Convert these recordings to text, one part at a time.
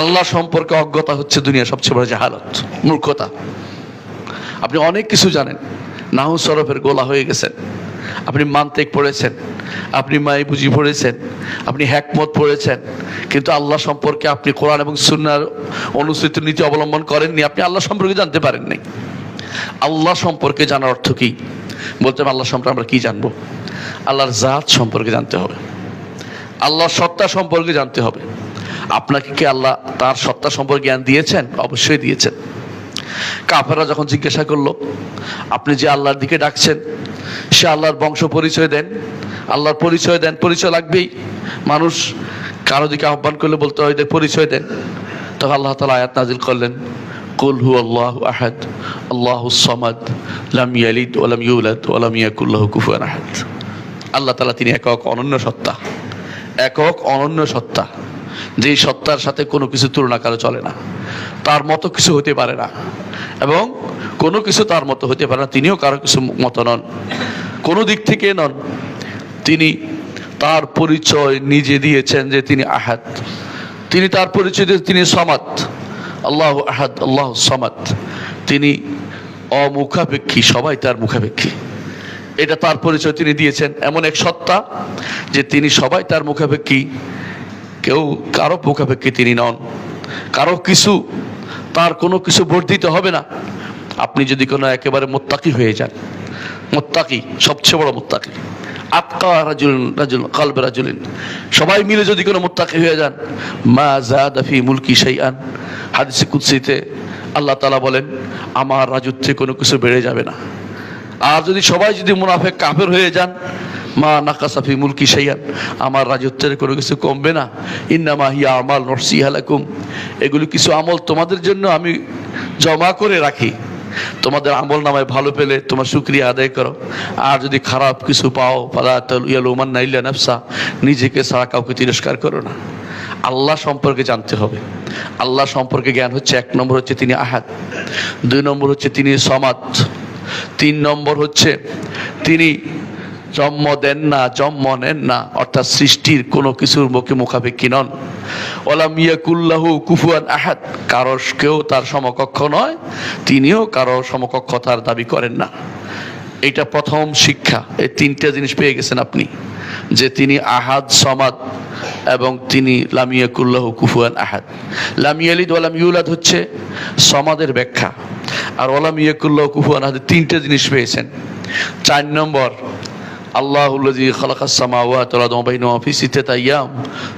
আল্লাহ সম্পর্কে অজ্ঞতা হচ্ছে দুনিয়া সবচেয়ে বড় জাহালত, মূর্খতা। আপনি অনেক কিছু জানেন, নাহু সরফের গোলা হয়ে গেছেন, আপনি মান্তেক পড়েছেন, আপনি মাই বুঝি পড়েছেন, আপনি হ্যাকমত পড়েছেন, কিন্তু আল্লাহ সম্পর্কে আপনি কোরআন এবং সুনার অনুসৃত নীতি অবলম্বন করেননি, আপনি আল্লাহ সম্পর্কে জানতে পারেননি। আল্লাহ সম্পর্কে জানার অর্থ কি? বলতে আল্লাহ সম্পর্কে আমরা কি জানব? আল্লাহর জাত সম্পর্কে জানতে হবে। আল্লাহর সত্তা সম্পর্কে জানতে হবে। আপনাকে কি আল্লাহ তার সত্তা সম্পর্কে জ্ঞান দিয়েছেন? অবশ্যই দিয়েছেন। কাফেরা যখন জিজ্ঞাসা করল, আপনি যে আল্লাহর দিকে ডাকছেন, সে আল্লাহর বংশ পরিচয় দেন? আল্লাহর পরিচয় দেন, পরিচয় লাগবেই। মানুষ কারও দিকে আহ্বান করলে বলতে হয় পরিচয় দেন। তখন আল্লাহ তালা আয়াত নাজিল করলেন, কুল হু আল্লাহ আহাদ, আল্লাহ সমাদ, লাম ইয়ালিদ ওলাম ইউলাদ ওলাম ইয়াকুল্লাহ কুফুয়ান আহাদ। আল্লাহ তালা তিনি একক অনন্য সত্তা। একক অনন্য সত্তা। যেই সত্তার সাথে কোনো কিছু তুলনা কারও চলে না। তার মতো কিছু হতে পারে না। এবং কোনো কিছু তার মতো হতে পারে না, তিনিও কারও কিছু মতো নন। কোনো দিক থেকে নন, তিনি তার পরিচয় নিজে দিয়েছেন যে তিনি আহাদ। তিনি তার পরিচয় দিয়ে তিনি সমাদ। আল্লাহ আহাদ, আল্লাহ সমাদ। তিনি অমুখাপেক্ষী, সবাই তার মুখাপেক্ষী। এটা তার পরিচয় তিনি দিয়েছেন। এমন এক সত্তা যে তিনি সবাই তার মুখাপেক্ষী। কেউ কারও মুখাপেক্ষী তিনি নন। কারও কিছু, তার কোনো কিছু বর্ধিত হবে না। আপনি যদি কোনো একেবারে মোত্তাকি হয়ে যান, মোত্তাকি, সবচেয়ে বড় মোত্তাকি আতকা রাজুল রাজুল, কালবে রাজুলিন, সবাই মিলে যদি কোনো মোত্তাকি হয়ে যান, মা জাদাফি মুলকি শাইআন, হাদিসে কুৎসিতে আল্লাহ তালা বলেন, আমার রাজত্বে কোনো কিছু বেড়ে যাবে না। আর যদি সবাই যদি মুনাফেক কাফের হয়ে যান মা নাকাসাফি মুলকি সাইয়ান আমার রাজত্বের কোনো কিছু কমবে না। ইন্নামা হিয়া আমাল নরসি হালাকুম এগুলো কিছু আমল তোমাদের জন্য আমি জমা করে রাখি। তোমাদের আমল নামায় ভালো পেলে তোমার শুক্রিয়া আদায় করো। আর যদি খারাপ কিছু পাও পালা ইয়ালুমান নাইল্লা নাফসা, নিজেকে ছাড়া কাউকে তিরস্কার করো না। আল্লাহ সম্পর্কে জানতে হবে। আল্লাহ সম্পর্কে জ্ঞান হচ্ছে এক নম্বর হচ্ছে তিনি আহাদ। দুই নম্বর হচ্ছে তিনি সমাদ। তিন নম্বর হচ্ছে তিনি জন্ম দেন না, জন্ম নেন না, অর্থাৎ সৃষ্টির কোনো কিছুর মুখে মুখাপেক্ষী নন। ওলাম ইয়াকুল্লাহু কুফুয়ান আহাদ কারও কেউ তার সমকক্ষ নয়, তিনিও কারও সমকক্ষতার দাবি করেন না। এটা প্রথম শিক্ষা, এই তিনটে জিনিস পেয়ে গেছেন আপনি, যে তিনি আহাদ, সমাদ, এবং তিনি লামিয়াকুল্লাহ কুফুয়ান আহাদ। লামিয়ালিদ ওয়ালাম ইউলাদ হচ্ছে সমাদের ব্যাখ্যা। আর ওলাম ইয়াকুল্লাহ কুফুয়ান আহাদ তিনটে জিনিস পেয়েছেন। চার নম্বর আল্লাহুল্লাজি খালাকাস সামাওয়াত ওয়াল আরদ ওয়া বাইনাহুমা ফি সিত্তাতি আইয়াম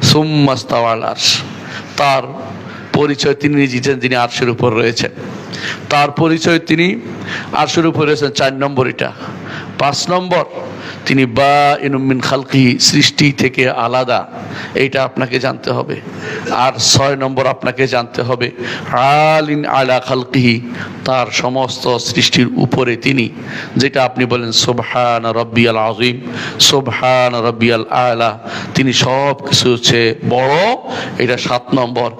সুম্মা ইস্তাওয়া আলাল আরশ। তার পরিচয় তিনি নিজেছেন যিনি আরশের উপর রয়েছেন। তার পরিচয় তিনি আরশের উপর রয়েছেন, চার নম্বর এটা। পাঁচ নম্বর, তিনি বা ইনুমিন খালকি সৃষ্টি থেকে আলাদা। এইটা আপনাকে জানতে হবে। আর ছয় নম্বর আপনাকে জানতে হবে, আলিন আলা খালকিহি, তার সমস্ত সৃষ্টির উপরে তিনি, যেটা আপনি বলেন সোবহান রব্বিয়াল আজিম সোবহান রব্বিয়াল আলা, তিনি সব কিছু হচ্ছে বড়, এটা সাত নম্বর।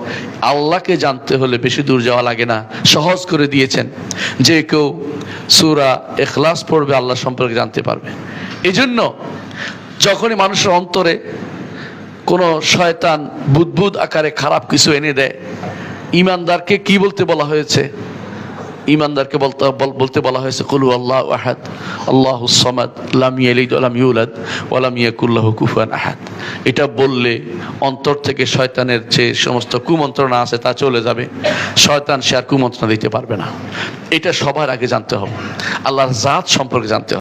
আল্লাহকে জানতে হলে বেশি দূর যাওয়া লাগে না, সহজ করে দিয়েছেন, যে কেউ সুরা এখলাস পড়বে, আল্লাহ সম্পর্কে জানতে পারবে। এই জন্য যখনই মানুষের অন্তরে কোনো শয়তান বুদবুদ আকারে খারাপ কিছু এনে দেয়। ইমানদারকে কি বলতে বলা হয়েছে? ইমানদারকে বলতে, বল- বলতে বলা হয়েছে, কলু আল্লাহ আহাদ, আল্লাহ সমাদ, লাম ইয়ালিদ ওয়ালাম ইউলাদ ওয়ালাম ইয়াকুল্লাহ কুফুয়ান আহাদ। এটা বললে অন্তর থেকে শয়তানের যে সমস্ত কুমন্ত্রণা আছে তা চলে যাবে। শয়তান সে আর কুমন্ত্রণা দিতে পারবে না। এটা সবার আগে জানতে হবে। আল্লাহর জাত সম্পর্কে জানতে হবে।